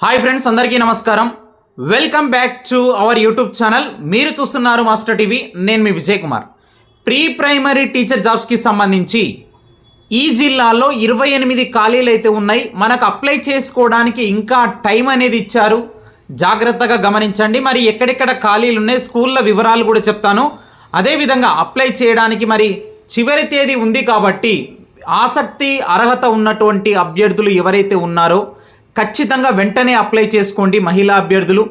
Hi friends అందరికీ నమస్కారం. Welcome back to our YouTube channel మీరు చూస్తున్నారు మాస్టర్ టీవీ నేను మీ Vijay Kumar pre primary teacher జాబ్స్కి సంబంధించి ఈ జిల్లాలో ఇరవై ఎనిమిది ఖాళీలు అయితే ఉన్నాయి. మనకు అప్లై చేసుకోవడానికి ఇంకా టైం అనేది ఇచ్చారు. జాగ్రత్తగా గమనించండి. మరి ఎక్కడెక్కడ ఖాళీలు ఉన్నాయి స్కూళ్ళ వివరాలు కూడా చెప్తాను. అదేవిధంగా అప్లై చేయడానికి మరి చివరి తేదీ ఉంది కాబట్టి ఆసక్తి అర్హత ఉన్నటువంటి అభ్యర్థులు ఎవరైతే ఉన్నారో ఖచ్చితంగా వెంటనే అప్లై చేసుకోండి మహిళా అభ్యర్థులు.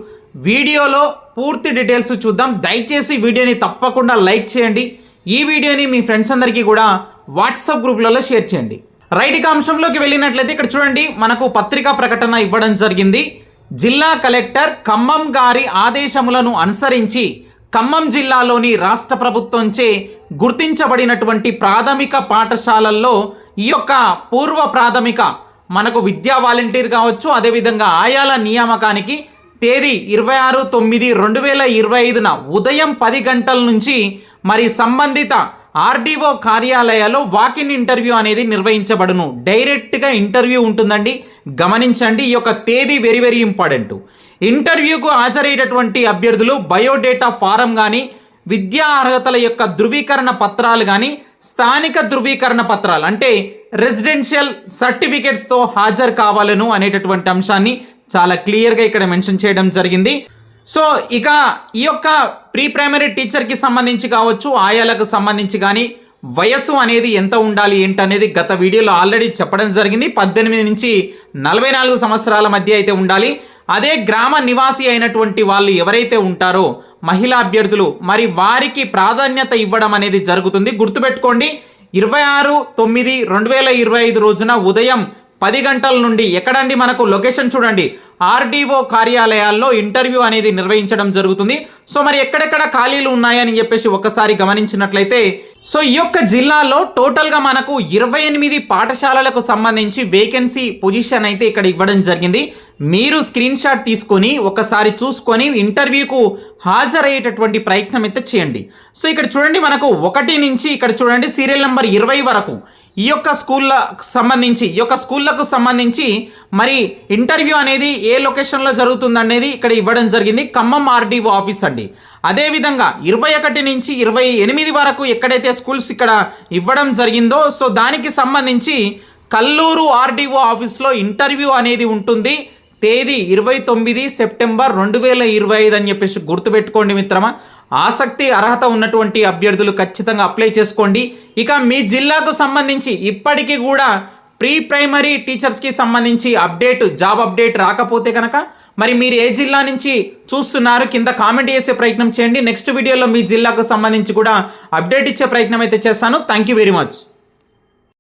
వీడియోలో పూర్తి డీటెయిల్స్ చూద్దాం. దయచేసి వీడియోని తప్పకుండా లైక్ చేయండి. ఈ వీడియోని మీ ఫ్రెండ్స్ అందరికీ కూడా వాట్సాప్ గ్రూప్లలో షేర్ చేయండి. రైట్ ఇక అంశంలోకి వెళ్ళినట్లయితే ఇక్కడ చూడండి మనకు పత్రికా ప్రకటన ఇవ్వడం జరిగింది. జిల్లా కలెక్టర్ ఖమ్మం గారి ఆదేశములను అనుసరించి ఖమ్మం జిల్లాలోని రాష్ట్ర ప్రభుత్వంచే గుర్తించబడినటువంటి ప్రాథమిక పాఠశాలల్లో ఈ యొక్క పూర్వ ప్రాథమిక మనకు విద్యా వాలంటీర్ కావచ్చు అదేవిధంగా ఆయాల నియామకానికి తేదీ ఇరవై ఆరు తొమ్మిది రెండు వేల ఇరవై ఐదున ఉదయం పది గంటల నుంచి మరి సంబంధిత ఆర్డీఓ కార్యాలయాల్లో వాకిన్ ఇంటర్వ్యూ అనేది నిర్వహించబడును. డైరెక్ట్గా ఇంటర్వ్యూ ఉంటుందండి. గమనించండి ఈ యొక్క తేదీ వెరీ వెరీ ఇంపార్టెంట్. ఇంటర్వ్యూకు హాజరయ్యేటటువంటి అభ్యర్థులు బయోడేటా ఫారం కానీ విద్యా అర్హతల యొక్క ధృవీకరణ పత్రాలు కానీ స్థానిక ధృవీకరణ పత్రాలు అంటే రెసిడెన్షియల్ సర్టిఫికేట్స్తో హాజరు కావాలను అనేటటువంటి అంశాన్ని చాలా క్లియర్గా ఇక్కడ మెన్షన్ చేయడం జరిగింది. సో ఇక ఈ యొక్క ప్రీ ప్రైమరీ టీచర్కి సంబంధించి కావచ్చు ఆయాలకు సంబంధించి కానీ వయస్సు అనేది ఎంత ఉండాలి ఏంటనేది గత వీడియోలో ఆల్రెడీ చెప్పడం జరిగింది. పద్దెనిమిది నుంచి నలభై నాలుగు సంవత్సరాల మధ్య అయితే ఉండాలి. అదే గ్రామ నివాసి అయినటువంటి వాళ్ళు ఎవరైతే ఉంటారో మహిళా అభ్యర్థులు మరి వారికి ప్రాధాన్యత ఇవ్వడం అనేది జరుగుతుంది. గుర్తుపెట్టుకోండి ఇరవై ఆరు తొమ్మిది రెండు వేల ఇరవై ఐదు రోజున ఉదయం పది గంటల నుండి ఎక్కడండి మనకు లొకేషన్ చూడండి. ఆర్డీఓ కార్యాలయాల్లో ఇంటర్వ్యూ అనేది నిర్వహించడం జరుగుతుంది. సో మరి ఎక్కడెక్కడ ఖాళీలు ఉన్నాయని చెప్పేసి ఒకసారి గమనించినట్లయితే సో ఈ యొక్క జిల్లాలో టోటల్గా మనకు ఇరవై ఎనిమిది పాఠశాలలకు సంబంధించి వేకెన్సీ పొజిషన్ అయితే ఇక్కడ ఇవ్వడం జరిగింది. మీరు స్క్రీన్ షాట్ తీసుకొని ఒకసారి చూసుకొని ఇంటర్వ్యూకు హాజరయ్యేటటువంటి ప్రయత్నం అయితే చేయండి. సో ఇక్కడ చూడండి మనకు ఒకటి నుంచి ఇక్కడ చూడండి సీరియల్ నెంబర్ ఇరవై వరకు. ఈ యొక్క స్కూళ్ళ సంబంధించి ఈ యొక్క స్కూళ్ళకు సంబంధించి మరి ఇంటర్వ్యూ అనేది ఏ లొకేషన్లో జరుగుతుంది అనేది ఇక్కడ ఇవ్వడం జరిగింది. ఖమ్మం ఆర్డీఓ ఆఫీస్ అండి. అదేవిధంగా ఇరవై ఒకటి నుంచి ఇరవై ఎనిమిది వరకు ఎక్కడైతే స్కూల్స్ ఇక్కడ ఇవ్వడం జరిగిందో సో దానికి సంబంధించి కల్లూరు ఆర్డీఓ ఆఫీస్లో ఇంటర్వ్యూ అనేది ఉంటుంది. తేదీ ఇరవై తొమ్మిది సెప్టెంబర్ రెండు వేల ఇరవై ఐదు అని చెప్పేసి గుర్తుపెట్టుకోండి మిత్రమా. ఆసక్తి అర్హత ఉన్నటువంటి అభ్యర్థులు ఖచ్చితంగా అప్లై చేసుకోండి. ఇక మీ జిల్లాకు సంబంధించి ఇప్పటికీ కూడా ప్రీ ప్రైమరీ టీచర్స్కి సంబంధించి అప్డేట్ జాబ్ అప్డేట్ రాకపోతే కనుక మరి మీరు ఏ జిల్లా నుంచి చూస్తున్నారు కింద కామెంట్ చేసే ప్రయత్నం చేయండి. నెక్స్ట్ వీడియోలో మీ జిల్లాకు సంబంధించి కూడా అప్డేట్ ఇచ్చే ప్రయత్నం అయితే చేస్తాను. Thank you very much.